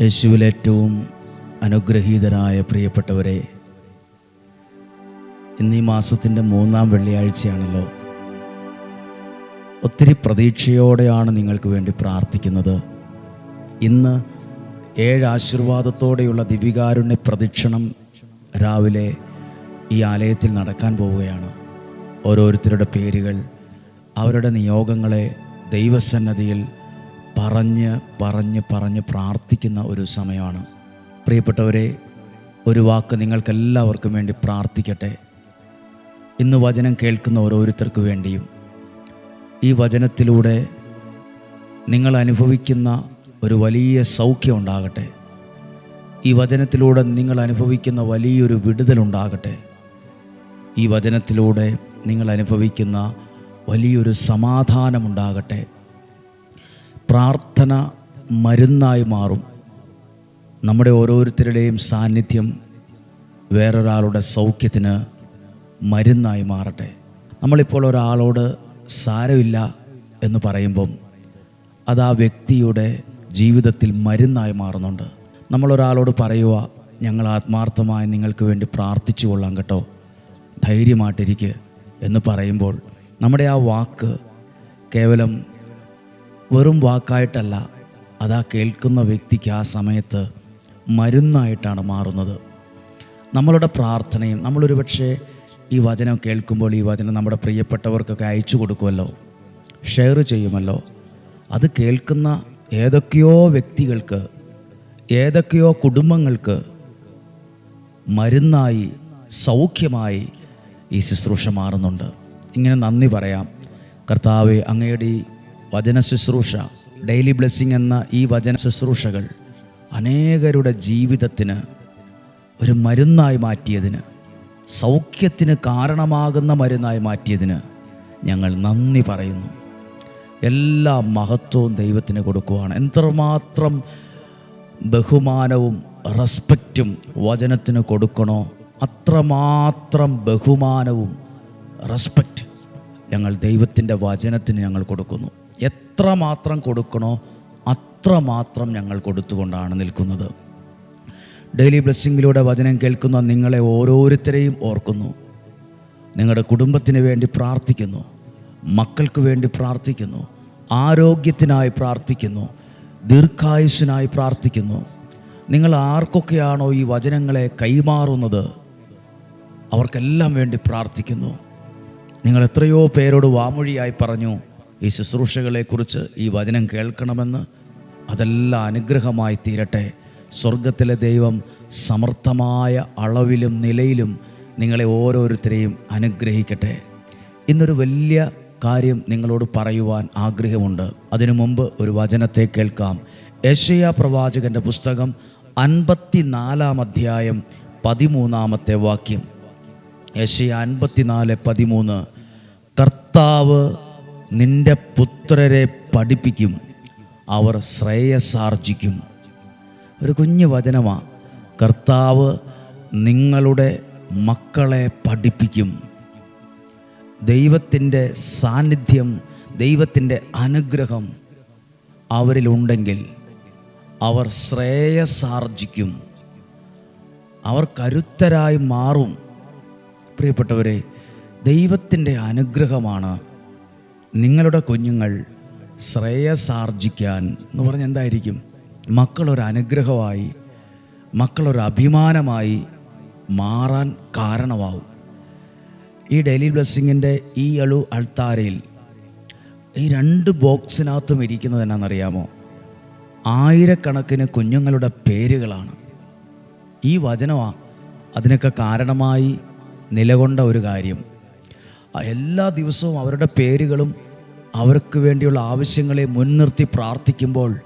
യേശുവിൽ ഏറ്റവും അനുഗ്രഹീതരായ പ്രിയപ്പെട്ടവരെ ഇന്ന് ഈ മാസത്തിന്റെ മൂന്നാം വെള്ളിയാഴ്ചയാണല്ലോ. ഒത്തിരി പ്രതീക്ഷയോടെയാണ് നിങ്ങൾക്ക് വേണ്ടി പ്രാർത്ഥിക്കുന്നത്. ഇന്ന് ഏഴ് ആശീർവാദത്തോടെയുള്ള ദിവികാരുണ്യ പ്രദക്ഷിണം രാവിലെ ഈ ആലയത്തിൽ നടക്കാൻ പോവുകയാണ്. ഓരോരുത്തരുടെ പേരുകൾ അവരുടെ നിയോഗങ്ങളെ ദൈവസന്നതിയിൽ പറഞ്ഞ് പറഞ്ഞ് പറഞ്ഞ് പ്രാർത്ഥിക്കുന്ന ഒരു സമയമാണ്. പ്രിയപ്പെട്ടവരെ ഒരു വാക്ക് നിങ്ങൾക്കെല്ലാവർക്കും വേണ്ടി പ്രാർത്ഥിക്കട്ടെ. ഇന്ന് വചനം കേൾക്കുന്ന ഓരോരുത്തർക്ക് വേണ്ടിയും. ഈ വചനത്തിലൂടെ നിങ്ങൾ അനുഭവിക്കുന്ന ഒരു വലിയ സൗഖ്യം ഉണ്ടാകട്ടെ. ഈ വചനത്തിലൂടെ നിങ്ങൾ അനുഭവിക്കുന്ന വലിയൊരു വിടുതലുണ്ടാകട്ടെ ഈ വചനത്തിലൂടെ നിങ്ങൾ അനുഭവിക്കുന്ന വലിയൊരു സമാധാനമുണ്ടാകട്ടെ പ്രാർത്ഥന മരുന്നായി മാറും. നമ്മുടെ ഓരോരുത്തരുടെയും സാന്നിധ്യം വേറൊരാളുടെ സൗഖ്യത്തിന് മരുന്നായി മാറട്ടെ. നമ്മളിപ്പോൾ ഒരാളോട് സാരമില്ല എന്ന് പറയുമ്പം അത് ആ വ്യക്തിയുടെ ജീവിതത്തിൽ മരുന്നായി മാറുന്നുണ്ട്. നമ്മളൊരാളോട് പറയുക ഞങ്ങൾ ആത്മാർത്ഥമായി നിങ്ങൾക്ക് വേണ്ടി പ്രാർത്ഥിച്ചു കൊള്ളാം കേട്ടോ. ധൈര്യമായിട്ടിരിക്കുക എന്ന് പറയുമ്പോൾ നമ്മുടെ ആ വാക്ക് കേവലം വെറും വാക്കായിട്ടല്ല അതാ കേൾക്കുന്ന വ്യക്തിക്ക് ആ സമയത്ത് മരുന്നായിട്ടാണ് മാറുന്നത്. നമ്മളുടെ പ്രാർത്ഥനയും നമ്മളൊരു പക്ഷേ ഈ വചനം കേൾക്കുമ്പോൾ ഈ വചനം നമ്മുടെ പ്രിയപ്പെട്ടവർക്കൊക്കെ അയച്ചു കൊടുക്കുമല്ലോ ഷെയർ ചെയ്യുമല്ലോ. അത് കേൾക്കുന്ന ഏതൊക്കെയോ വ്യക്തികൾക്ക് ഏതൊക്കെയോ കുടുംബങ്ങൾക്ക് മരുന്നായി സൗഖ്യമായി ഈ ശുശ്രൂഷ മാറുന്നുണ്ട്. ഇങ്ങനെ നന്ദി പറയാം. കർത്താവെ അങ്ങയുടെ വചന ശുശ്രൂഷ ഡെയിലി ബ്ലെസ്സിങ് എന്ന ഈ വചന ശുശ്രൂഷകൾ അനേകരുടെ ജീവിതത്തിന് ഒരു മരുന്നായി മാറ്റിയതിന് സൗഖ്യത്തിന് കാരണമാകുന്ന മരുന്നായി മാറ്റിയതിന് ഞങ്ങൾ നന്ദി പറയുന്നു. എല്ലാ മഹത്വവും ദൈവത്തിന് കൊടുക്കുവാണ്. എത്രമാത്രം ബഹുമാനവും റെസ്പെക്റ്റും വചനത്തിന് കൊടുക്കണോ അത്രമാത്രം ബഹുമാനവും റെസ്പെക്റ്റ് ഞങ്ങൾ ദൈവത്തിന്റെ വചനത്തിന് ഞങ്ങൾ കൊടുക്കുന്നു. എത്രമാത്രം കൊടുക്കണോ അത്രമാത്രം ഞങ്ങൾ കൊടുത്തുകൊണ്ടാണ് നിൽക്കുന്നത്. ഡെയിലി ബ്ലെസ്സിങ്ങിലൂടെ വചനം കേൾക്കുന്ന നിങ്ങളെ ഓരോരുത്തരെയും ഓർക്കുന്നു. നിങ്ങളുടെ കുടുംബത്തിന് വേണ്ടി പ്രാർത്ഥിക്കുന്നു. മക്കൾക്ക് വേണ്ടി പ്രാർത്ഥിക്കുന്നു. ആരോഗ്യത്തിനായി പ്രാർത്ഥിക്കുന്നു. ദീർഘായുസ്സിനായി പ്രാർത്ഥിക്കുന്നു. നിങ്ങൾ ആർക്കൊക്കെയാണോ ഈ വചനങ്ങളെ കൈമാറുന്നത്? അവർക്കെല്ലാം വേണ്ടി പ്രാർത്ഥിക്കുന്നു. നിങ്ങൾ എത്രയോ പേരോട് വാമൊഴിയായി പറഞ്ഞു. ഈ ശുശ്രൂഷകളെക്കുറിച്ച് ഈ വചനം കേൾക്കണമെന്ന് അതെല്ലാം അനുഗ്രഹമായി തീരട്ടെ. സ്വർഗത്തിലെ ദൈവം സമർത്ഥമായ അളവിലും നിലയിലും നിങ്ങളെ ഓരോരുത്തരെയും അനുഗ്രഹിക്കട്ടെ. ഇന്നൊരു വലിയ കാര്യം നിങ്ങളോട് പറയുവാൻ ആഗ്രഹമുണ്ട്. അതിനു മുമ്പ് ഒരു വചനത്തെ കേൾക്കാം. യശയ പ്രവാചകന്റെ പുസ്തകം അൻപത്തിനാലാം അധ്യായം പതിമൂന്നാമത്തെ വാക്യം. യശയ അൻപത്തിനാല് പതിമൂന്ന്. കർത്താവ് നിന്റെ പുത്രരെ പഠിപ്പിക്കും. അവർ ശ്രേയസാർജിക്കും ഒരു കുഞ്ഞു വചനമാ. കർത്താവ് നിങ്ങളുടെ മക്കളെ പഠിപ്പിക്കും. ദൈവത്തിന്റെ സാന്നിധ്യം ദൈവത്തിന്റെ അനുഗ്രഹം അവരിലുണ്ടെങ്കിൽ അവർ ശ്രേയസാർജിക്കും അവർ കരുത്തരായി മാറും. പ്രിയപ്പെട്ടവരെ ദൈവത്തിന്റെ അനുഗ്രഹമാണ് നിങ്ങളുടെ കുഞ്ഞുങ്ങൾ ശ്രേയസാർജിക്കാൻ എന്ന് പറഞ്ഞാൽ എന്തായിരിക്കും? മക്കളൊരു അനുഗ്രഹമായി അഭിമാനമായി മാറാൻ കാരണമാവും. ഈ ഡെയിലി ബ്ലെസ്സിങ്ങിന്റെ ഈ അളു അൾത്താരയിൽ ഈ രണ്ട് ബോക്സിനകത്തും ഇരിക്കുന്നത് എന്നാണെന്നറിയാമോ? ആയിരക്കണക്കിന് കുഞ്ഞുങ്ങളുടെ പേരുകളാണ്. ഈ വചനമാ അതിനൊക്കെ കാരണമായി നിലകൊണ്ട ഒരു കാര്യം. എല്ലാ ദിവസവും അവരുടെ പേരുകളും അവർക്ക് വേണ്ടിയുള്ള ആവശ്യങ്ങളെ മുൻനിർത്തി പ്രാർത്ഥിക്കുമ്പോൾ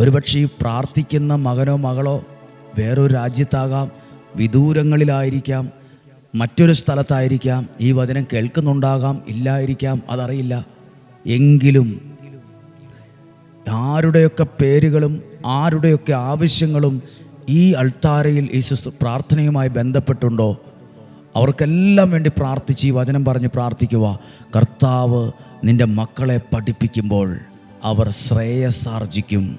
ഒരുപക്ഷെ ഈ പ്രാർത്ഥിക്കുന്ന മകനോ മകളോ വേറൊരു രാജ്യത്താകാം വിദൂരങ്ങളിലായിരിക്കാം മറ്റൊരു സ്ഥലത്തായിരിക്കാം ഈ വചനം കേൾക്കുന്നുണ്ടാകാം ഇല്ലായിരിക്കാം അതറിയില്ല. എങ്കിലും ആരുടെയൊക്കെ പേരുകളും ആരുടെയൊക്കെ ആവശ്യങ്ങളും ഈ അൾത്താരയിൽ ഈ ശുശ്രു പ്രാർത്ഥനയുമായി ബന്ധപ്പെട്ടുണ്ടോ? അവർക്കെല്ലാം വേണ്ടി പ്രാർത്ഥിച്ച് ഈ വചനം പറഞ്ഞ് പ്രാർത്ഥിക്കുക കർത്താവ് നിന്റെ മക്കളെ പഠിപ്പിക്കുമ്പോൾ അവർ ശ്രേയസാർജിക്കും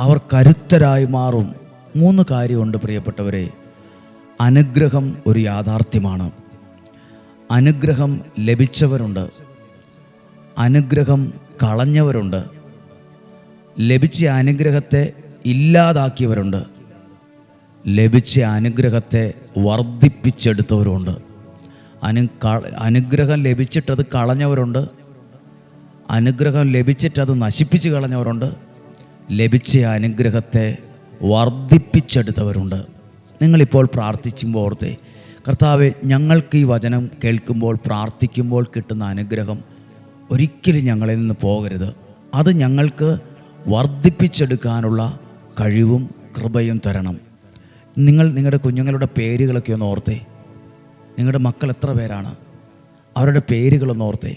അവർ കരുത്തരായി മാറും. മൂന്ന് കാര്യമുണ്ട് പ്രിയപ്പെട്ടവരെ. അനുഗ്രഹം ഒരു യാഥാർത്ഥ്യമാണ്. അനുഗ്രഹം ലഭിച്ചവരുണ്ട്. അനുഗ്രഹം കളഞ്ഞവരുണ്ട്. ലഭിച്ച അനുഗ്രഹത്തെ ഇല്ലാതാക്കിയവരുണ്ട്. ലഭിച്ച അനുഗ്രഹത്തെ വർദ്ധിപ്പിച്ചെടുത്തവരുണ്ട്. അനു അനുഗ്രഹം ലഭിച്ചിട്ടത് കളഞ്ഞവരുണ്ട്. അനുഗ്രഹം ലഭിച്ചിട്ടത് നശിപ്പിച്ച് കളഞ്ഞവരുണ്ട്. ലഭിച്ച അനുഗ്രഹത്തെ വർദ്ധിപ്പിച്ചെടുത്തവരുണ്ട്. നിങ്ങളിപ്പോൾ പ്രാർത്ഥിക്കുമ്പോൾ ഓർത്തെ കർത്താവ് ഞങ്ങൾക്ക് ഈ വചനം കേൾക്കുമ്പോൾ പ്രാർത്ഥിക്കുമ്പോൾ കിട്ടുന്ന അനുഗ്രഹം ഒരിക്കലും ഞങ്ങളിൽ നിന്ന് പോകരുത്. അത് ഞങ്ങൾക്ക് വർദ്ധിപ്പിച്ചെടുക്കാനുള്ള കഴിവും കൃപയും തരണം. നിങ്ങൾ നിങ്ങളുടെ കുഞ്ഞുങ്ങളുടെ പേരുകളൊക്കെ ഒന്ന് ഓർത്തേ നിങ്ങളുടെ മക്കൾ എത്ര പേരാണ്? അവരുടെ പേരുകളൊന്ന് ഓർത്തേ.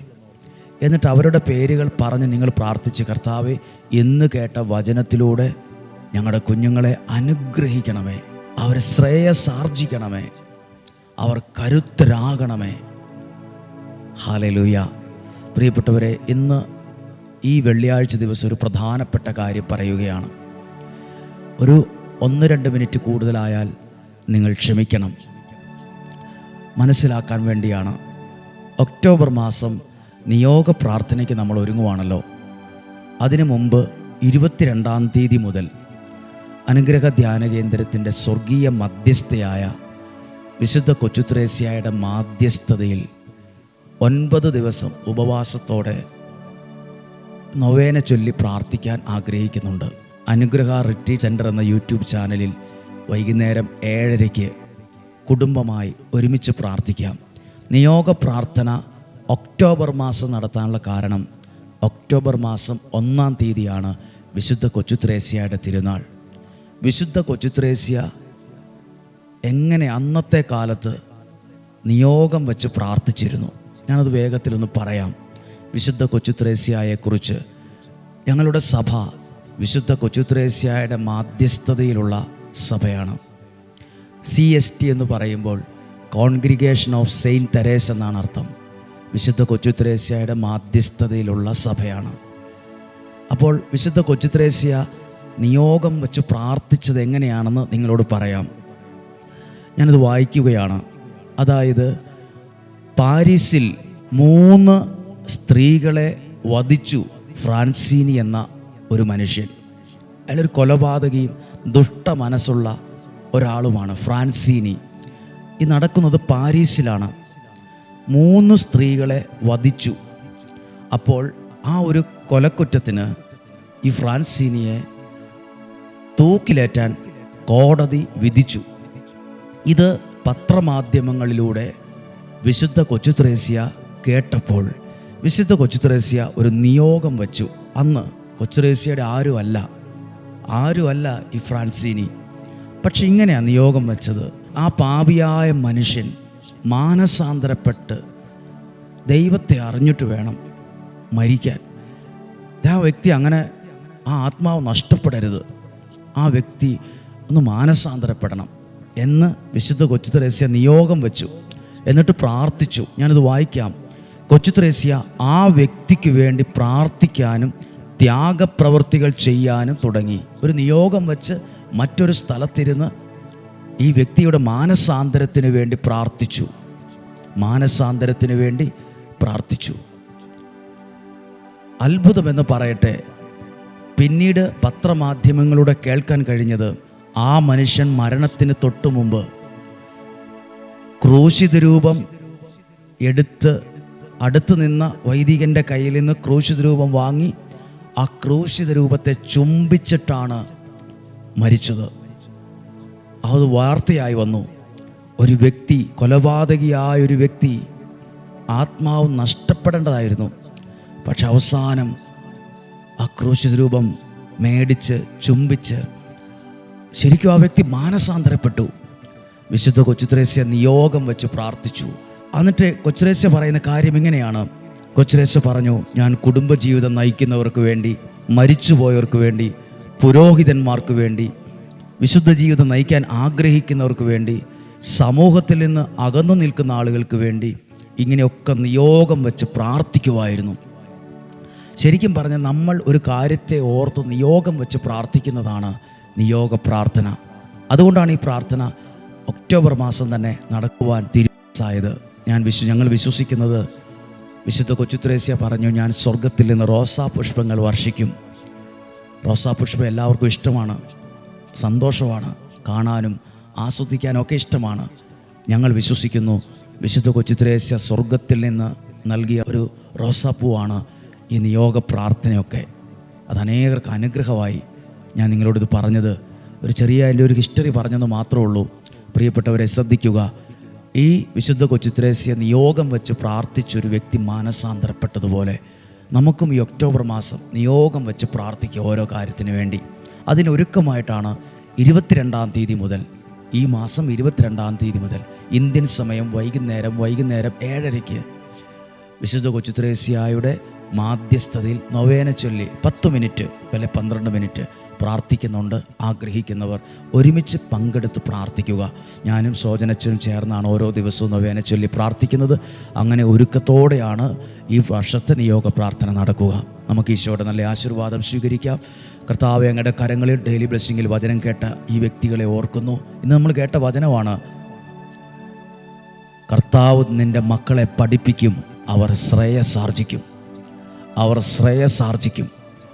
എന്നിട്ട് അവരുടെ പേരുകൾ പറഞ്ഞ് നിങ്ങൾ പ്രാർത്ഥിച്ച് കർത്താവ് എന്ന് കേട്ട വചനത്തിലൂടെ ഞങ്ങളുടെ കുഞ്ഞുങ്ങളെ അനുഗ്രഹിക്കണമേ. അവരെ ശ്രേയസാർജിക്കണമേ അവർ കരുത്തരാകണമേ. ഹാലലൂയ പ്രിയപ്പെട്ടവരെ ഇന്ന് ഈ വെള്ളിയാഴ്ച ദിവസം ഒരു പ്രധാനപ്പെട്ട കാര്യം പറയുകയാണ്. ഒരു ഒന്ന് രണ്ട് മിനിറ്റ് കൂടുതലായാൽ നിങ്ങൾ ക്ഷമിക്കണം. മനസ്സിലാക്കാൻ വേണ്ടിയാണ്. ഒക്ടോബർ മാസം നിയോഗ പ്രാർത്ഥനയ്ക്ക് നമ്മൾ ഒരുങ്ങുവാണല്ലോ. അതിനു മുമ്പ് ഇരുപത്തിരണ്ടാം തീയതി മുതൽ അനുഗ്രഹ ധ്യാന കേന്ദ്രത്തിന്റെ സ്വർഗീയ മധ്യസ്ഥയായ വിശുദ്ധ കൊച്ചുത്രേസ്യയുടെ മാധ്യസ്ഥതയിൽ ഒൻപത് ദിവസം ഉപവാസത്തോടെ നൊവേന ചൊല്ലി പ്രാർത്ഥിക്കാൻ ആഗ്രഹിക്കുന്നുണ്ട്. അനുഗ്രഹ റിട്രീറ്റ് സെന്റർ എന്ന യൂട്യൂബ് ചാനലിൽ വൈകുന്നേരം ഏഴരയ്ക്ക് കുടുംബമായി ഒരുമിച്ച് പ്രാർത്ഥിക്കാം. നിയോഗ പ്രാർത്ഥന ഒക്ടോബർ മാസം നടത്താനുള്ള കാരണം ഒക്ടോബർ മാസം ഒന്നാം തീയതിയാണ് വിശുദ്ധ കൊച്ചുത്രേസ്യയുടെ തിരുനാൾ. വിശുദ്ധ കൊച്ചുത്രേസ്യ എങ്ങനെ അന്നത്തെ കാലത്ത് നിയോഗം വെച്ച് പ്രാർത്ഥിച്ചിരുന്നു? ഞാനത് വേഗത്തിലൊന്ന് പറയാം. വിശുദ്ധ കൊച്ചുത്രേസ്യയെക്കുറിച്ച് ഞങ്ങളുടെ സഭ വിശുദ്ധ കൊച്ചുത്രേസ്യയുടെ മാധ്യസ്ഥതയിലുള്ള സഭയാണ്. സി എസ് ടി എന്ന് പറയുമ്പോൾ കോൺഗ്രിഗേഷൻ ഓഫ് സെയിന്റ് തെരേസ് എന്നാണ് അർത്ഥം. വിശുദ്ധ കൊച്ചു ത്രേസ്യയുടെ മാധ്യസ്ഥതയിലുള്ള സഭയാണ്. അപ്പോൾ വിശുദ്ധ കൊച്ചു ത്രേസ്യ നിയോഗം വെച്ച് പ്രാർത്ഥിച്ചത് എങ്ങനെയാണെന്ന് നിങ്ങളോട് പറയാം. ഞാനത് വായിക്കുകയാണ്. അതായത് പാരീസിൽ മൂന്ന് സ്ത്രീകളെ വധിച്ചു ഫ്രാൻസീനി എന്ന ഒരു മനുഷ്യൻ. അയാളൊരു കൊലപാതകയും ദുഷ്ട മനസ്സുള്ള ഒരാളുമാണ് ഫ്രാൻസീനി. ഈ നടക്കുന്നത് പാരീസിലാണ്. മൂന്ന് സ്ത്രീകളെ വധിച്ചു. അപ്പോൾ ആ ഒരു കൊലക്കുറ്റത്തിന് ഈ ഫ്രാൻസീനിയെ തൂക്കിലേറ്റാൻ കോടതി വിധിച്ചു. ഇത് പത്രമാധ്യമങ്ങളിലൂടെ വിശുദ്ധ കൊച്ചു ത്രേസ്യ കേട്ടപ്പോൾ വിശുദ്ധ കൊച്ചു ത്രേസ്യ ഒരു നിയോഗം വച്ചു. അന്ന് കൊച്ചുത്രേസ്യയുടെ ആരുമല്ല ആരുമല്ല ഈ ഫ്രാൻസിനി. പക്ഷെ ഇങ്ങനെയാണ് നിയോഗം വെച്ചത്. ആ പാപിയായ മനുഷ്യൻ മാനസാന്തരപ്പെട്ട് ദൈവത്തെ അറിഞ്ഞിട്ട് വേണം മരിക്കാൻ. ആ വ്യക്തി അങ്ങനെ ആ ആത്മാവ് നഷ്ടപ്പെടരുത്. ആ വ്യക്തി ഒന്ന് മാനസാന്തരപ്പെടണം എന്ന് വിശുദ്ധ കൊച്ചു ത്രേസ്യ നിയോഗം വെച്ചു. എന്നിട്ട് പ്രാർത്ഥിച്ചു. ഞാനിത് വായിക്കാം. കൊച്ചു ത്രേസ്യ ആ വ്യക്തിക്ക് വേണ്ടി പ്രാർത്ഥിക്കാനും ത്യാഗപ്രവൃത്തികൾ ചെയ്യാനും തുടങ്ങി. ഒരു നിയോഗം വെച്ച് മറ്റൊരു സ്ഥലത്തിരുന്ന് ഈ വ്യക്തിയുടെ മാനസാന്തരത്തിന് വേണ്ടി പ്രാർത്ഥിച്ചു. മാനസാന്തരത്തിന് വേണ്ടി പ്രാർത്ഥിച്ചു. അത്ഭുതമെന്ന് പറയട്ടെ. പിന്നീട് പത്രമാധ്യമങ്ങളുടെ കേൾക്കാൻ കഴിഞ്ഞത് ആ മനുഷ്യൻ മരണത്തിന് തൊട്ടു മുമ്പ് ക്രൂശിത രൂപം എടുത്ത് അടുത്ത് നിന്ന വൈദികന്റെ കയ്യിൽ നിന്ന് ക്രൂശിത രൂപം വാങ്ങി ആ ക്രൂശിത രൂപത്തെ ചുംബിച്ചിട്ടാണ് മരിച്ചത്. അത് വാർത്തയായി വന്നു. ഒരു വ്യക്തി കൊലപാതകിയായ ഒരു വ്യക്തി ആത്മാവ് നഷ്ടപ്പെടേണ്ടതായിരുന്നു. പക്ഷെ അവസാനം ആ ക്രൂശിത രൂപം മേടിച്ച് ചുംബിച്ച് ശരിക്കും ആ വ്യക്തി മാനസാന്തരപ്പെട്ടു. വിശുദ്ധ കൊച്ചുത്രേസ്യ നിയോഗം വെച്ച് പ്രാർത്ഥിച്ചു. എന്നിട്ട് കൊച്ചുരേശ്യ പറയുന്ന കാര്യം ഇങ്ങനെയാണ്. കൊച്ചുരേശ്യ പറഞ്ഞു ഞാൻ കുടുംബജീവിതം നയിക്കുന്നവർക്ക് വേണ്ടി മരിച്ചുപോയവർക്ക് വേണ്ടി പുരോഹിതന്മാർക്ക് വേണ്ടി വിശുദ്ധ ജീവിതം നയിക്കാൻ ആഗ്രഹിക്കുന്നവർക്ക് വേണ്ടി സമൂഹത്തിൽ നിന്ന് അകന്നു നിൽക്കുന്ന ആളുകൾക്ക് വേണ്ടി ഇങ്ങനെയൊക്കെ നിയോഗം വെച്ച് പ്രാർത്ഥിക്കുമായിരുന്നു ശരിക്കും പറഞ്ഞാൽ നമ്മൾ ഒരു കാര്യത്തെ ഓർത്ത് നിയോഗം വെച്ച് പ്രാർത്ഥിക്കുന്നതാണ് നിയോഗ പ്രാർത്ഥന. അതുകൊണ്ടാണ് ഈ പ്രാർത്ഥന ഒക്ടോബർ മാസം തന്നെ നടക്കുവാൻ തീരുമാനമായത്. ഞാൻ വിശ്വ ഞങ്ങൾ വിശ്വസിക്കുന്നത് വിശുദ്ധ കൊച്ചുത്രേസ്യ പറഞ്ഞു ഞാൻ സ്വർഗത്തിൽ നിന്ന് റോസാ പുഷ്പങ്ങൾ വർഷിക്കും. റോസാ പുഷ്പം എല്ലാവർക്കും ഇഷ്ടമാണ്. സന്തോഷമാണ്. കാണാനും ആസ്വദിക്കാനും ഒക്കെ ഇഷ്ടമാണ്. ഞങ്ങൾ വിശ്വസിക്കുന്നു. വിശുദ്ധ കൊച്ചുത്രേശ്യ സ്വർഗത്തിൽ നിന്ന് നൽകിയ ഒരു റോസാപ്പൂവാണ് ഈ നിയോഗ പ്രാർത്ഥനയൊക്കെ. അത് അനേകർക്ക് അനുഗ്രഹമായി ഞാൻ നിങ്ങളോട് ഇത് പറഞ്ഞത്. ഒരു ചെറിയ എന്റെ ഒരു ഹിസ്റ്ററി പറഞ്ഞെന്ന് മാത്രമേ ഉള്ളൂ. പ്രിയപ്പെട്ടവരെ ശ്രദ്ധിക്കുക. ഈ വിശുദ്ധ കൊച്ചുത്രേസ്യ നിയോഗം വെച്ച് പ്രാർത്ഥിച്ചൊരു വ്യക്തി മാനസാന്തരപ്പെട്ടതുപോലെ നമുക്കും ഈ ഒക്ടോബർ മാസം നിയോഗം വെച്ച് പ്രാർത്ഥിക്കുക ഓരോ കാര്യത്തിന് വേണ്ടി. അതിനൊരുക്കമായിട്ടാണ് ഇരുപത്തിരണ്ടാം തീയതി മുതൽ ഈ മാസം ഇരുപത്തിരണ്ടാം തീയതി മുതൽ ഇന്ത്യൻ സമയം വൈകുന്നേരം വൈകുന്നേരം ഏഴരയ്ക്ക് വിശുദ്ധ കൊച്ചുത്രേസ്യായുടെ മാധ്യസ്ഥതയിൽ നൊവേന ചൊല്ലി പത്ത് മിനിറ്റ് അല്ലെ പന്ത്രണ്ട് മിനിറ്റ് പ്രാർത്ഥിക്കുന്നുണ്ട് ആഗ്രഹിക്കുന്നവർ ഒരുമിച്ച് പങ്കെടുത്ത് പ്രാർത്ഥിക്കുക. ഞാനും സോജനച്ചനും ചേർന്നാണ് ഓരോ ദിവസവും നൊവേന ചൊല്ലി പ്രാർത്ഥിക്കുന്നത്. അങ്ങനെ ഒരുക്കത്തോടെയാണ് ഈ വർഷത്തെ നിയോഗ പ്രാർത്ഥന നടക്കുക. നമുക്ക് ഈശോയുടെ നല്ല ആശീർവാദം സ്വീകരിക്കാം. കർത്താവ് അങ്ങയുടെ കരങ്ങളിൽ ഡെയിലി ബ്ലെസ്സിങ്ങിൽ വചനം കേട്ട ഈ വ്യക്തികളെ ഓർക്കുന്നു. ഇന്ന് നമ്മൾ കേട്ട വചനമാണ് കർത്താവ് നിന്റെ മക്കളെ പഠിപ്പിക്കും അവർ ശ്രേയസാർജിക്കും അവർ ശ്രേയസാർജിക്കും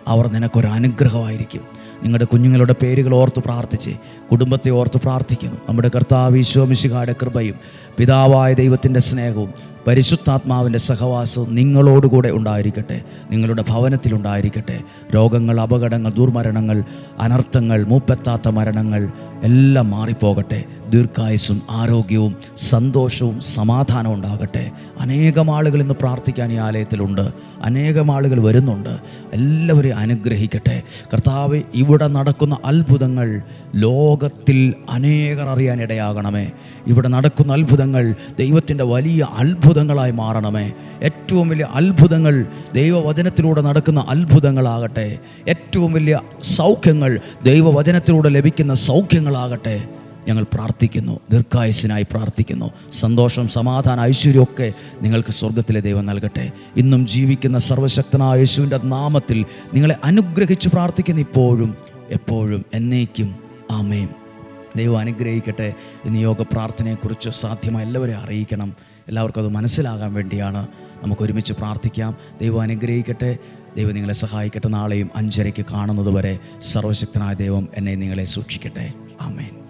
അവർ നിനക്കൊരു അനുഗ്രഹമായിരിക്കും. നിങ്ങളുടെ കുഞ്ഞുങ്ങളുടെ പേരുകൾ ഓർത്ത് പ്രാർത്ഥിച്ച് കുടുംബത്തെ ഓർത്ത് പ്രാർത്ഥിക്കുന്നു. നമ്മുടെ കർത്താവ് ഈശോമിശിഹായുടെ കൃപയും പിതാവായ ദൈവത്തിന്റെ സ്നേഹവും പരിശുദ്ധാത്മാവിന്റെ സഹവാസവും നിങ്ങളോടുകൂടെ ഉണ്ടായിരിക്കട്ടെ. നിങ്ങളുടെ ഭവനത്തിലുണ്ടായിരിക്കട്ടെ രോഗങ്ങൾ അപകടങ്ങൾ ദുർമരണങ്ങൾ അനർത്ഥങ്ങൾ മൂപ്പെത്താത്ത മരണങ്ങൾ എല്ലാം മാറിപ്പോകട്ടെ. ദീർഘായുസും ആരോഗ്യവും സന്തോഷവും സമാധാനവും ഉണ്ടാകട്ടെ. അനേകം ആളുകൾ ഇന്ന് പ്രാർത്ഥിക്കാൻ ഈ ആലയത്തിലുണ്ട്. അനേകം ആളുകൾ വരുന്നുണ്ട്. എല്ലാവരെയും അനുഗ്രഹിക്കട്ടെ. കർത്താവ് ഇവിടെ നടക്കുന്ന അത്ഭുതങ്ങൾ ലോകത്തിൽ അനേകർ അറിയാൻ ഇടയാകണമേ ഇവിടെ നടക്കുന്ന അത്ഭുതങ്ങൾ ദൈവത്തിന്റെ വലിയ അത്ഭുതങ്ങളായി മാറണമേ. ഏറ്റവും വലിയ അത്ഭുതങ്ങൾ ദൈവവചനത്തിലൂടെ നടക്കുന്ന അത്ഭുതങ്ങളാകട്ടെ. ഏറ്റവും വലിയ സൗഖ്യങ്ങൾ ദൈവവചനത്തിലൂടെ ലഭിക്കുന്ന സൗഖ്യങ്ങളാകട്ടെ. ഞങ്ങൾ പ്രാർത്ഥിക്കുന്നു ദീർഘായുസിനായി പ്രാർത്ഥിക്കുന്നു. സന്തോഷം സമാധാനം ഐശ്വര്യമൊക്കെ നിങ്ങൾക്ക് സ്വർഗത്തിലെ ദൈവം നൽകട്ടെ. ഇന്നും ജീവിക്കുന്ന സർവശക്തനായ യേശുവിന്റെ നാമത്തിൽ നിങ്ങളെ അനുഗ്രഹിച്ച് പ്രാർത്ഥിക്കുന്ന ഇപ്പോഴും എപ്പോഴും എന്നേക്കും. ആമേൻ. ദൈവം അനുഗ്രഹിക്കട്ടെ ഇന്ന് യോഗ പ്രാർത്ഥനയെക്കുറിച്ച് സാധ്യമായ എല്ലാവരെയും അറിയിക്കണം. എല്ലാവർക്കും അത് മനസ്സിലാകാൻ വേണ്ടിയാണ് നമുക്ക് ഒരുമിച്ച് പ്രാർത്ഥിക്കാം. ദൈവം അനുഗ്രഹിക്കട്ടെ. ദൈവം നിങ്ങളെ സഹായിക്കട്ടെ. നാളെയും അഞ്ചരയ്ക്ക് കാണുന്നത് വരെ സർവശക്തനായ ദൈവം എന്നെ നിങ്ങളെ സൂക്ഷിക്കട്ടെ. ആമേൻ.